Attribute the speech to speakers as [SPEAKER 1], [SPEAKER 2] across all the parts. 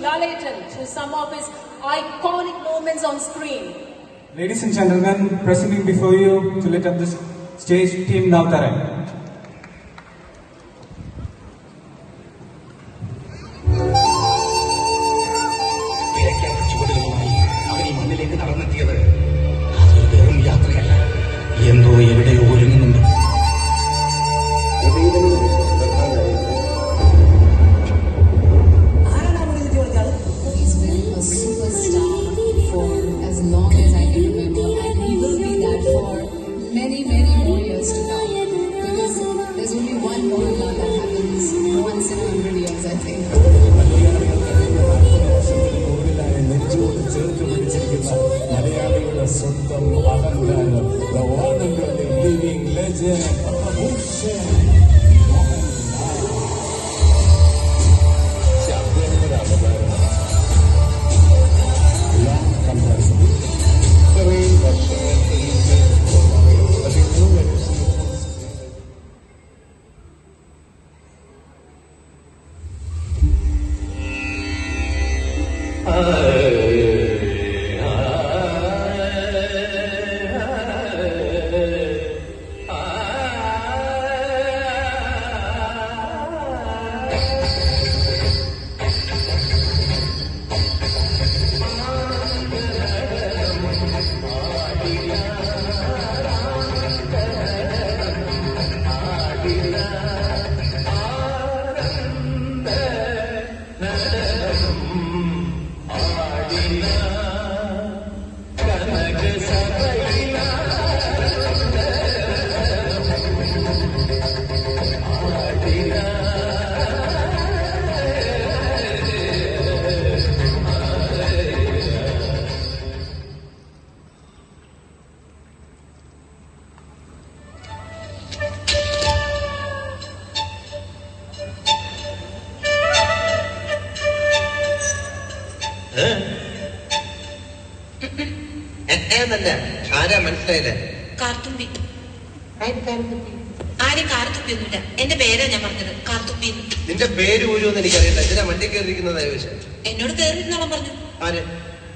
[SPEAKER 1] Lalaton to some of his iconic moments on screen.
[SPEAKER 2] Ladies and gentlemen, presenting before you to lit up this stage, Team Navtaran.
[SPEAKER 3] കിഴക്കൻ ചുവടുകളുമായി അവൻ ഈ മണ്ണിലേക്ക് നടന്നെത്തിയത് അതൊരു വെറും യാത്രയല്ല എന്തോ എവിടെയോ
[SPEAKER 4] എന്നല്ല ആരാ മനസ്സിലായില്ല
[SPEAKER 5] കാർത്തുമ്പി. ആരും കാർത്തുമ്പിയൊന്നുമില്ല എന്റെ പേരാ ഞാൻ പറഞ്ഞത്. കാർത്തുമ്പി
[SPEAKER 4] നിന്റെ പേര് ഊരുമെന്ന് എനിക്കറിയില്ല. എന്തിനാ വണ്ടി കയറിയിരിക്കുന്നത്
[SPEAKER 5] എന്നോട് കയറിയിരുന്നോളം പറഞ്ഞു.
[SPEAKER 4] ആര്?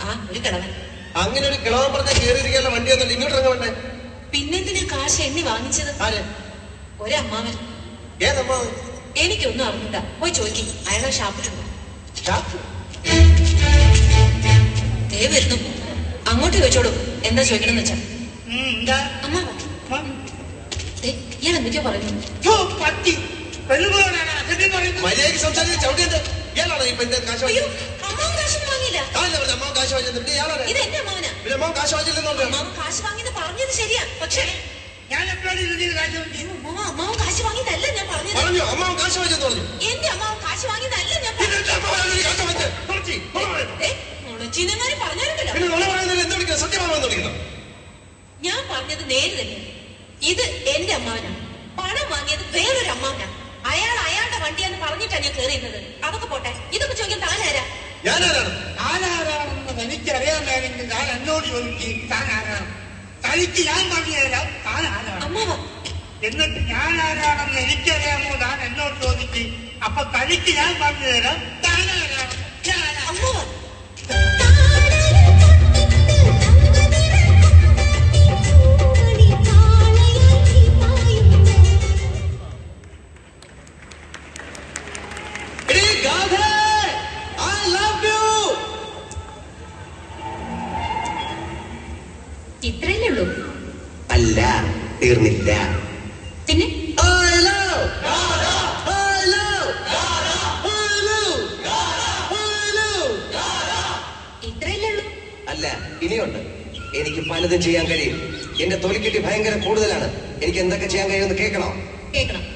[SPEAKER 5] ആ ഒരു കിളവൻ.
[SPEAKER 4] അങ്ങനെ ഒരു കിളവൻ പറഞ്ഞ കയറിയിരിക്കാനുള്ള വണ്ടി ഒന്നും ഇങ്ങോട്ട് ഇറങ്ങണ്ടേ
[SPEAKER 5] പിന്നെന്തിനാ കാശ് എണ്ണി വാങ്ങിച്ചത്?
[SPEAKER 4] ആര്?
[SPEAKER 5] ഒരമ്മാവൻ.
[SPEAKER 4] ഏതമ്മാവൻ?
[SPEAKER 5] എനിക്കൊന്നും അറിഞ്ഞില്ല പോയി ചോദിക്കും. അയാളെ ഷാപ്പിട്ടുണ്ട്
[SPEAKER 4] ഷാപ്പ്?
[SPEAKER 5] ദേ വരുന്നു. അങ്ങോട്ട് ചോദിച്ചോളൂ. എന്താ ചോദിക്കണമെന്ന് വെച്ചാ. ഞാൻ ഇയാൾ എന്തൊക്കെയോ പറയുന്നു.
[SPEAKER 4] മര്യാദയ്ക്ക് സംസാരിച്ച് ചവിട്ടിയത് ഇയാളാണോ ഇപ്പൊ എന്റെ കാശ്
[SPEAKER 5] അമ്മാവൻ കാശൊന്നും വാങ്ങിയില്ല.
[SPEAKER 4] പറഞ്ഞ അമ്മാവൻ കാശ് വാങ്ങിയത് പിന്നെ ഇയാളാണ്.
[SPEAKER 5] ഇത് എന്റെ അമ്മാവനാ.
[SPEAKER 4] പിന്നെ അമ്മാവൻ കാശ്
[SPEAKER 5] അമ്മാവൻ കാശ് പറഞ്ഞത് ശരിയാ. പക്ഷേ അമ്മാവൻ അമ്മാവൻ കാശ് വാങ്ങിയതല്ല ഞാൻ പറഞ്ഞത്.
[SPEAKER 4] പറഞ്ഞു? അമ്മാവൻ കാശ് പറഞ്ഞു.
[SPEAKER 5] എന്റെ അമ്മാവൻ കാശ് വാങ്ങിയതല്ല ഞാൻ
[SPEAKER 4] പിന്നെ
[SPEAKER 5] ഏ, പറഞ്ഞാലുണ്ടല്ലോ.
[SPEAKER 4] പിന്നെ നുണ പറയുന്നതിൽ എന്ത് വിളിക്കണം സത്യമാണെന്ന് വിളിക്കണം
[SPEAKER 5] ഞാൻ പറഞ്ഞത് നേര് ഇത് എന്റെ അമ്മാവനാണ് പണം വാങ്ങിയത് വേറൊരു അമ്മാവനാണ് അയാൾ അയാളുടെ വണ്ടിയാന്ന് പറഞ്ഞിട്ടാണ് ഞാൻ കയറിയിരുന്നത് അതൊക്കെ പോട്ടെ. ഇതൊക്കെ ചോദിക്കാൻ താനാരാ?
[SPEAKER 4] ഞാനാരാണ്?
[SPEAKER 6] ആരാരാണെന്ന് തനിക്കറിയാമെങ്കിൽ താൻ എന്നോട് ചോദിക്കും താൻ ആരാണ് തനിക്ക് ഞാൻ പറഞ്ഞുതരാം താൻ ആരാണ്
[SPEAKER 5] അമ്മാവ.
[SPEAKER 6] എന്നിട്ട് ഞാൻ ആരാണെന്ന് എനിക്കറിയാമോ? താൻ എന്നോട് ചോദിക്കും. അപ്പൊ തനിക്ക് ഞാൻ പറഞ്ഞുതരാം താൻ ആരാണ് ഞാൻ
[SPEAKER 5] അമ്മാവ. ഇത്രയല്ലേ ഉള്ളൂ.
[SPEAKER 4] അല്ല ഇനിയുണ്ട്. എനിക്ക് പലതും ചെയ്യാൻ കഴിയും. എന്റെ തൊലിക്കെട്ടി ഭയങ്കര കൂടുതലാണ്. എനിക്ക് എന്തൊക്കെ ചെയ്യാൻ കഴിയുമെന്ന് കേൾക്കണോ?
[SPEAKER 5] കേക്കണം
[SPEAKER 4] കേൾക്കണോ.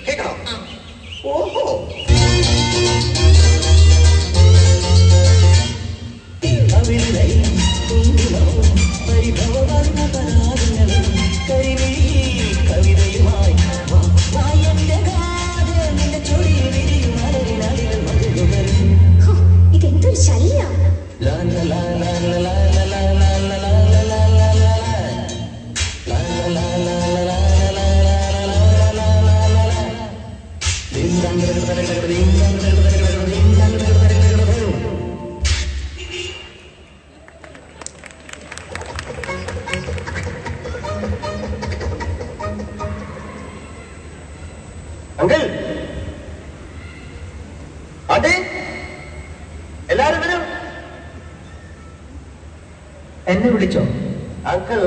[SPEAKER 7] അങ്കിൾ. ആട്ടി
[SPEAKER 4] എല്ലാരും വരും. എന്നെ വിളിച്ചോ? അങ്കിൾ.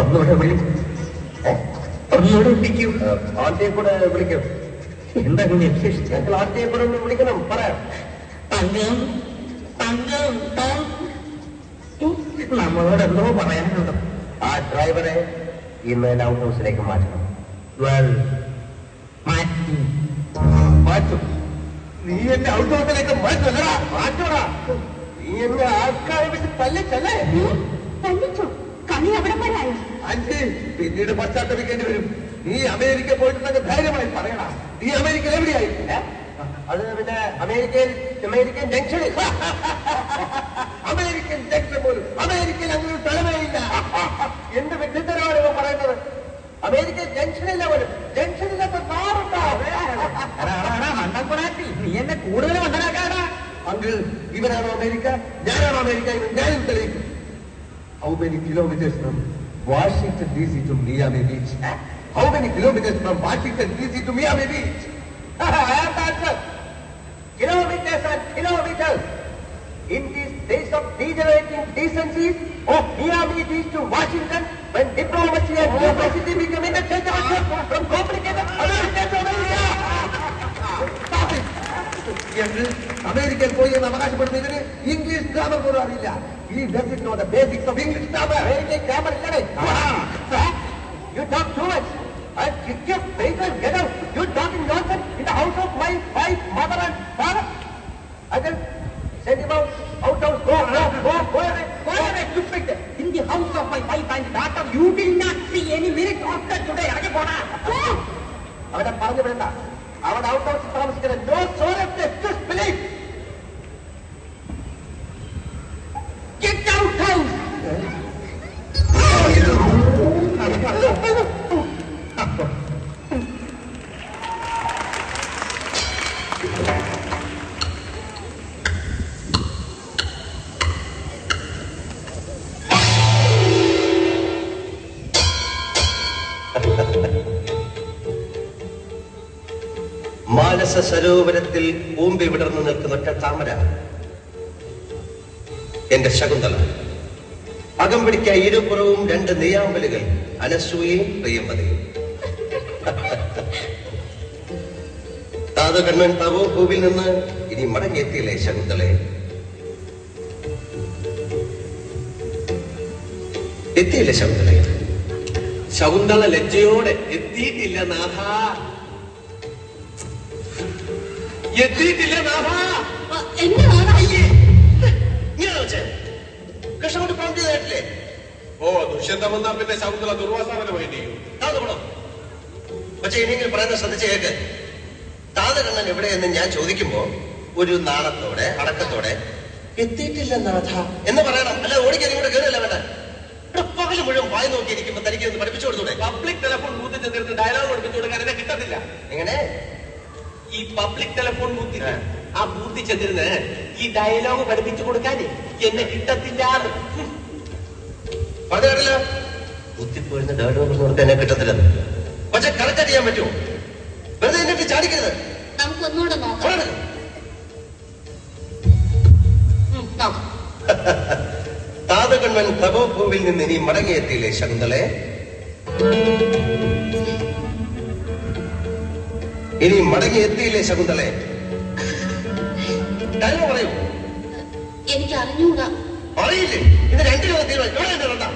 [SPEAKER 4] ഒന്നുകൂടെ വിളി. ഒന്നുകൂടെ വിളിക്കൂ. ആദ്യം കൂടെ വിളിക്കും. എന്താ ഇങ്ങനെ വിശേഷിച്ച്? അങ്കിൾ ആട്ടിയെ കൂടെ ഒന്ന് വിളിക്കണം. പറയാം തങ്കം തങ്കം നമ്മളോട് എന്തോ പറയാനുണ്ടോ? ആ ഡ്രൈവറെ ഇന്ന് ഔട്ട് ഹൗസിലേക്ക് മാറ്റണം വെൽ മാറ്റി മാറ്റും നീ എന്നെ ഔട്ട് ഹൗസിലേക്ക് മാറ്റല്ലടാ മാറ്റോടാ നീ എന്നെ ആൾക്കാരെ വിട്ട് തല്ലിച്ചല്ലേ
[SPEAKER 5] തല്ലിച്ചോ കളി അവിടെ വരായോ
[SPEAKER 4] അഞ്ച് പിന്നീട് പശ്ചാത്തപിക്കേണ്ടി വരും നീ അമേരിക്ക പോയിട്ടുണ്ടെങ്കിൽ ധൈര്യമായി പറയണ നീ അമേരിക്കയിൽ എവിടെയായി? അത് പിന്നെ അമേരിക്കയിൽ അമേരിക്കൻ ജംഗ്ഷനിൽ അമേരിക്കൻ ജംഗ്ഷൻ പോലും അമേരിക്കയിൽ അങ്ങനെ ഒരു എന്റെ ഇല്ല എന്ത് പറയുന്നത് അമേരിക്കൻ ജംഗ്ഷനില്ല പോലും ജംഗ്ഷനില്ലാത്ത നാറുണ്ടോ മണ്ടപ്പുറാറ്റി നീ എന്നെ കൂടുതൽ മണ്ടനാക്കാടാ അങ്കിൾ ഇവനാണോ അമേരിക്ക ഞാനാണോ അമേരിക്ക ഇവൻ ഞാനും തെളിയിക്കും How many kilometers from Washington DC to Miami Beach? How many kilometers from Washington DC to Miami Beach? I have the answer. Kilometers and kilometers. In these days of degenerating decencies of Miami Beach to Washington, When diplomacy and diplomacy becoming a change from complicated American America. Stop it. American boy என்று American போய் அவகாசப்படுத்துவதற்கு English grammar கூட அறியில்ல He doesn't know the basics of English grammar. Hey, Basic grammar is it. You talk too much. I kick your papers, get out. You talking nonsense in the house of my wife, mother and father. I can send him out, out, out, go, go, go, go. out of my wife and daughter. You will not see any minute after today. Arage pona. Avadan paranju vedanda. Avan out of tamasukira. No sorry. മാനസ സരോവരത്തിൽ ഊമ്പി വിടർന്നു നിൽക്കുന്ന ഒറ്റ താമര. എന്റെ ശകുന്തള. അകമ്പടിക്ക ഇരുപുറവും രണ്ട് നെയ്യാമ്പലുകൾ അനസൂയയും പ്രിയമ്പതയും താതു കണ്ണൻ തവോ ഭൂവിൽ നിന്ന് ഇനി മടങ്ങിയെത്തിയില്ലേ ശകുന്തളെ? എത്തിയില്ലേ ശകുന്തളെ?
[SPEAKER 3] ശകുന്തള ലജ്ജയോടെ എത്തിയിട്ടില്ല നാഥ. എത്തിയിട്ടില്ല നാഥ
[SPEAKER 5] എന്റെ നാടാ
[SPEAKER 4] ഇങ്ങനെ വെച്ചേ. കൊണ്ട് പ്രോം ചെയ്തായിട്ടില്ലേ
[SPEAKER 3] ഓ ദുഷ്യന്തം വന്നാ പിന്നെ ശകുന്തള ദുർവാസാവനം വേണ്ടി
[SPEAKER 4] താതപണം പക്ഷെ ഇനിയെങ്കിലും പറയുന്നത് ശ്രദ്ധിച്ച് കേക്ക്. താതകണ്ണൻ എവിടെയെന്ന് ഞാൻ ചോദിക്കുമ്പോ ഒരു നാണത്തോടെ അടക്കത്തോടെ എത്തിയിട്ടില്ല നാഥ. എന്ന് പറയണം. അല്ല ഓടിക്കാൻ ഇങ്ങോട്ട് കയറില്ല വേണ്ട? പകൽ മുഴുവൻ വായി നോക്കിയിരിക്കുമ്പോ തനിക്ക് പഠിപ്പിച്ചു കൊടുത്തൂടെ?
[SPEAKER 3] പബ്ലിക് ടെലിഫോൺ ബൂത്തിൽ ചെന്നിരുന്ന് ഡയലോഗ് കൊടുപ്പിച്ചു കൊടുക്കാൻ എന്നെ കിട്ടത്തില്ല.
[SPEAKER 4] എങ്ങനെ?
[SPEAKER 3] ഈ പബ്ലിക് ടെലിഫോൺ ബൂത്തിൽ ആ ബൂത്തിൽ ചെന്നിരുന്ന് ഈ ഡയലോഗ് പഠിപ്പിച്ചു കൊടുക്കാൻ എന്നെ കിട്ടത്തില്ല
[SPEAKER 4] പറഞ്ഞു കേട്ടില്ല കുത്തിപ്പോയിരുന്ന ഡയലോഗ് കൊടുക്കാൻ എന്നെ കിട്ടത്തില്ല പക്ഷെ കറക്റ്റ് ചെയ്യാൻ പറ്റുമോ? വെറുതെ എന്നിട്ട് ചാടിക്കരുത്.
[SPEAKER 5] നമുക്ക് ഒന്നുകൂടെ നോക്കാം. നോക്കാം.
[SPEAKER 4] തപോഭൂവിൽ നിന്ന് ഇനി മടങ്ങിയെത്തിയില്ലേ ശകുന്തളെ? ഇനി മടങ്ങി എത്തിയില്ലേ ശകുന്തളെ? ഡയലോഗ് പറയൂ.
[SPEAKER 5] എനിക്ക് അറിഞ്ഞൂടാ
[SPEAKER 4] അറിയില്ലേ ഇത് രണ്ടിലും തീരുമാനം എവിടെ